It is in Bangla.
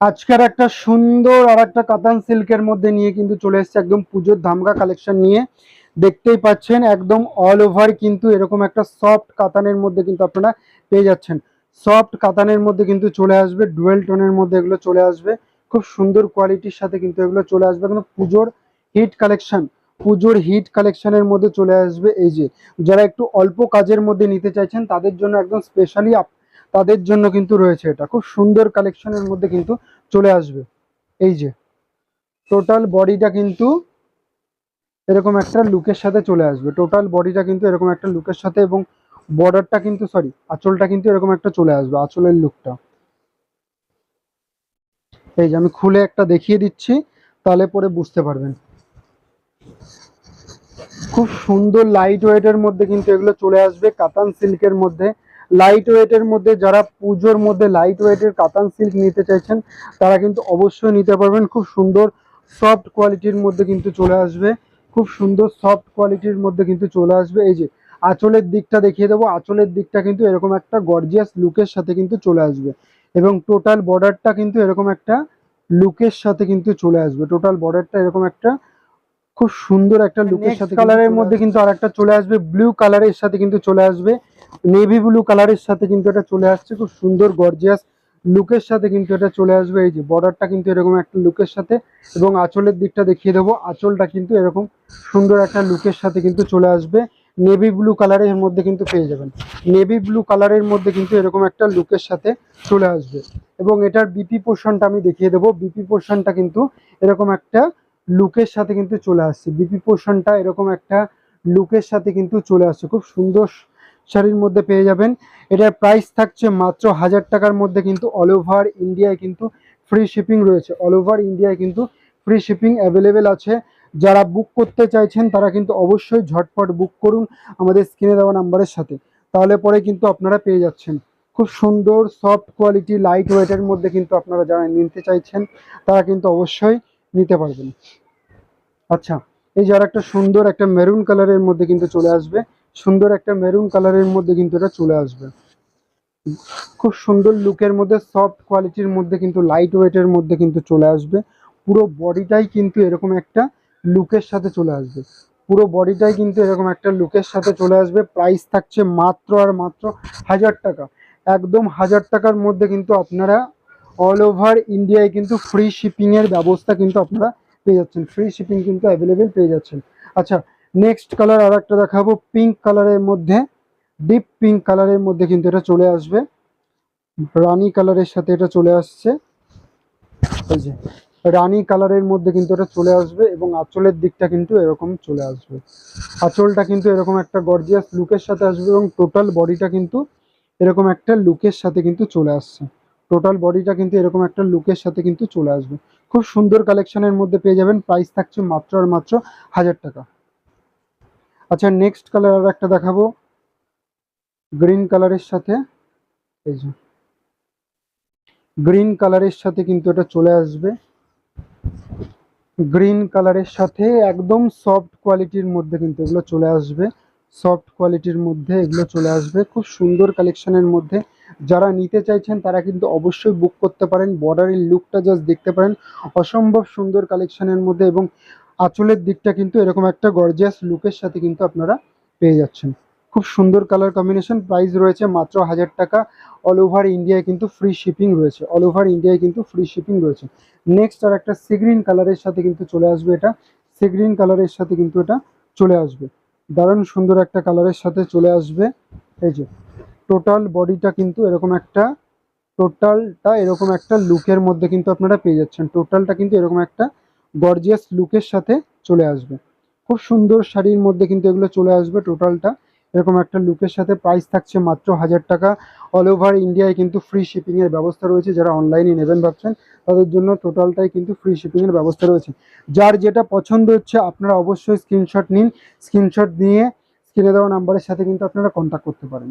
আজকের একটা সুন্দর আর একটা কাতান সিল্কের মধ্যে নিয়ে কিন্তু চলে এসেছে একদম পুজোর ধামকা কালেকশন নিয়ে। দেখতেই পাচ্ছেন, একদম অল ওভার কিন্তু এরকম একটা সফট কাতানের মধ্যে কিন্তু আপনারা পেয়ে যাচ্ছেন। সফট কাতানের মধ্যে কিন্তু চলে আসবে ডুয়েল টোনের মধ্যে এগুলো চলে আসবে। খুব সুন্দর কোয়ালিটির সাথে কিন্তু এগুলো চলে আসবে কিন্তু পুজোর হিট কালেকশন পুজোর হিট কালেকশনের মধ্যে চলে আসবে এই যে, যারা একটু অল্প কাজের মধ্যে নিতে চাইছেন তাদের জন্য একদম স্পেশালি তাদের জন্য কিন্তু রয়েছে এটা। খুব সুন্দর কালেকশনের মধ্যে কিন্তু চলে আসবে। এই যে টোটাল বডিটা কিন্তু এরকম একটা লুকের সাথে চলে আসবে। টোটাল বডিটা কিন্তু এরকম একটা লুকের সাথে এবং বর্ডারটা কিন্তু সরি আঁচলটা কিন্তু এরকম একটা চলে আসবে, আঁচলের লুকটা এই যে, আমি খুলে একটা দেখিয়ে দিচ্ছি, তাহলে পরে বুঝতে পারবেন। খুব সুন্দর লাইট ওয়েটের মধ্যে কিন্তু এগুলো চলে আসবে। কাতান সিল্কের মধ্যে লাইট ওয়েটের মধ্যে যারা পুজোর মধ্যে লাইট ওয়েটের কাতান সিল্ক নিতে চাইছেন তারা কিন্তু অবশ্যই নিতে পারবেন। খুব সুন্দর সফট কোয়ালিটির মধ্যে কিন্তু চলে আসবে। খুব সুন্দর সফট কোয়ালিটির মধ্যে কিন্তু চলে আসবে। এই যে আঁচলের দিকটা দেখিয়ে দেবো। আঁচলের দিকটা কিন্তু এরকম একটা গর্জিয়াস লুকের সাথে কিন্তু চলে আসবে এবং টোটাল বর্ডারটা কিন্তু এরকম একটা লুকের সাথে কিন্তু চলে আসবে। টোটাল বর্ডারটা এরকম একটা খুব সুন্দর একটা লুকের সাথে কালারের মধ্যে কিন্তু আরেকটা চলে আসবে। ব্লু কালারের সাথে কিন্তু চলে আসবে। নেভি ব্লু কালারের সাথে কিন্তু এটা চলে আসছে, খুব সুন্দর গর্জিয়াস লুকের সাথে কিন্তু এটা চলে আসবে। এই যে বর্ডারটা কিন্তু এরকম একটা লুকের সাথে এবং আঁচলের দিকটা দেখিয়ে দেবো। আঁচলটা কিন্তু এরকম সুন্দর একটা লুকের সাথে কিন্তু চলে আসবে। নেভি ব্লু কালারের মধ্যে কিন্তু পেয়ে যাবেন। নেভি ব্লু কালারের মধ্যে কিন্তু এরকম একটা লুকের সাথে চলে আসবে। এবং এটার বিপি পোর্শনটা আমি দেখিয়ে দেবো। বিপি পোর্শনটা কিন্তু এরকম একটা লুকের সাথে কিন্তু চলে আসছে। বিপি পোর্শনটা এরকম একটা লুকের সাথে কিন্তু চলে আসছে। খুব সুন্দর শাড়ির মধ্যে পেয়ে যাবেন। এটার প্রাইস থাকছে মাত্র হাজার টাকার মধ্যে কিন্তু অল ওভার ইন্ডিয়ায় কিন্তু ফ্রি শিপিং রয়েছে। অল ওভার ইন্ডিয়ায় কিন্তু ফ্রি শিপিং অ্যাভেলেবেল আছে। যারা বুক করতে চাইছেন, তারা কিন্তু অবশ্যই ঝটপট বুক করুন আমাদের স্ক্রিনে দেওয়া নাম্বারের সাথে। তাহলে পরে কিন্তু আপনারা পেয়ে যাচ্ছেন। খুব সুন্দর সফট কোয়ালিটি লাইট ওয়েটের মধ্যে কিন্তু আপনারা যারা নিতে চাইছেন, তারা কিন্তু অবশ্যই নিতে পারবেন। আচ্ছা এই যার একটা সুন্দর একটা মেরুন কালারের মধ্যে কিন্তু চলে আসবে। সুন্দর একটা মেরুন কালারের মধ্যে কিন্তু এটা চলে আসবে। খুব সুন্দর লুকের মধ্যে সফট কোয়ালিটির মধ্যে কিন্তু লাইট ওয়েটের মধ্যে কিন্তু চলে আসবে। পুরো বডিটাই কিন্তু এরকম একটা লুকের সাথে চলে আসবে। পুরো বডিটাই কিন্তু এরকম একটা লুকের সাথে চলে আসবে। প্রাইস থাকছে মাত্র আর মাত্র হাজার টাকা। একদম হাজার টাকার মধ্যে কিন্তু আপনারা অল ওভার ইন্ডিয়ায় কিন্তু ফ্রি শিপিংয়ের ব্যবস্থা কিন্তু আপনারা পেয়ে যাচ্ছেন। ফ্রি শিপিং কিন্তু অ্যাভেলেবেল পেয়ে যাচ্ছেন। আচ্ছা নেক্সট কালার আর একটা দেখাবো পিঙ্ক কালারের মধ্যে ডিপ পিঙ্ক কালারের মধ্যে কিন্তু এটা চলে আসবে। রানী কালারের সাথে এটা চলে আসছে। রানী কালারের মধ্যে কিন্তু এটা চলে আসবে এবং আঁচলের দিকটা কিন্তু এরকম চলে আসবে। আঁচলটা কিন্তু এরকম একটা গর্জিয়াস লুকের সাথে আসবে এবং টোটাল বডিটা কিন্তু এরকম একটা লুকের সাথে কিন্তু চলে আসছে। টোটাল বডিটা কিন্তু এরকম একটা লুকের সাথে কিন্তু চলে আসবে। খুব সুন্দর কালেকশনের মধ্যে পেয়ে যাবেন। প্রাইস থাকছে মাত্র আর মাত্র হাজার টাকা। আচ্ছা নেক্সট কালার আর একটা দেখাবো। গ্রিন কালারের সাথে, এই যে। গ্রিন কালারের সাথে কিন্তু এটা চলে আসবে। গ্রিন কালারের সাথে একদম সফট কোয়ালিটির মধ্যে কিন্তু এগুলো চলে আসবে। সফট কোয়ালিটির মধ্যে এগুলো চলে আসবে। খুব সুন্দর কালেকশনের মধ্যে। যারা নিতে চাইছেন, তারা কিন্তু অবশ্যই বুক করতে পারেন। বর্ডারের লুকটা জাস্ট দেখতে পারেন। অসম্ভব সুন্দর কালেকশনের মধ্যে এবং আঁচলের দিকটা কিন্তু এরকম একটা গর্জিয়াস লুকের সাথে কিন্তু আপনারা পেয়ে যাচ্ছেন। খুব সুন্দর কালার কম্বিনেশন প্রাইস রয়েছে মাত্র হাজার টাকা। অল ওভার ইন্ডিয়ায় কিন্তু ফ্রি শিপিং রয়েছে। অল ওভার ইন্ডিয়ায় কিন্তু ফ্রি শিপিং রয়েছে। নেক্সট আর একটা সিগ্রিন কালারের সাথে কিন্তু চলে আসবে এটা। সিগ্রিন কালারের সাথে কিন্তু এটা চলে আসবে। দারুণ সুন্দর একটা কালারের সাথে চলে আসবে। এই যে টোটাল বডিটা কিন্তু এরকম একটা টোটালটা এরকম একটা লুকের মধ্যে কিন্তু আপনারা পেয়ে যাচ্ছেন। টোটালটা কিন্তু এরকম একটা গর্জিয়াস লুকের সাথে চলে আসবে। খুব সুন্দর শাড়ির মধ্যে কিন্তু এগুলো চলে আসবে টোটালটা এরকম একটা লুকের সাথে প্রাইস থাকছে মাত্র হাজার টাকা। অল ওভার ইন্ডিয়ায় কিন্তু ফ্রি শিপিংয়ের ব্যবস্থা রয়েছে। যারা অনলাইনে নেবেন ভাবছেন, তাদের জন্য টোটালটাই কিন্তু ফ্রি শিপিংয়ের ব্যবস্থা রয়েছে। যার যেটা পছন্দ হচ্ছে, আপনারা অবশ্যই স্ক্রিনশট নিন। স্ক্রিনশট নিয়ে স্ক্রিনে দেওয়া নাম্বারের সাথে কিন্তু আপনারা কন্ট্যাক্ট করতে পারেন।